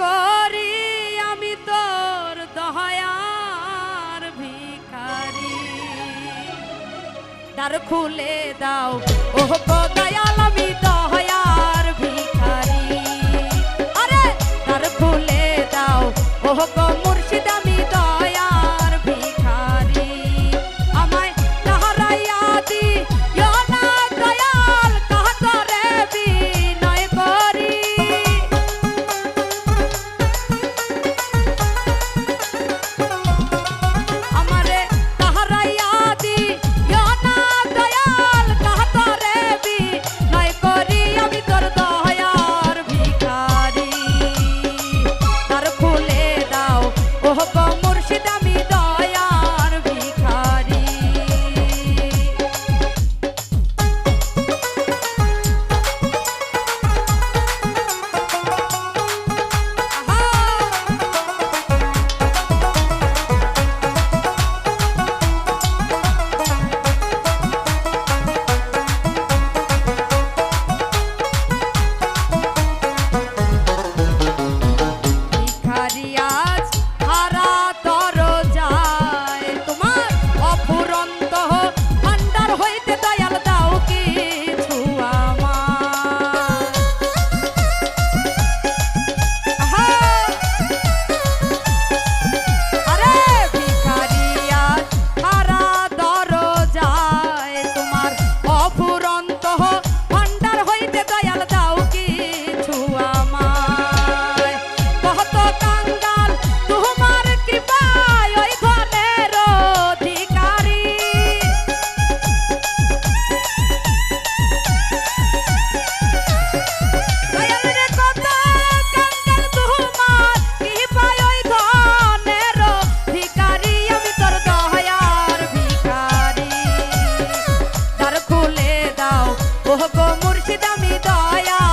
করি আমি তোর দহয়ার ভিখারি। দ্বার খুলে দাও ওহ দয়াল। ওহ গো মুর্শিদ আমি দয়ার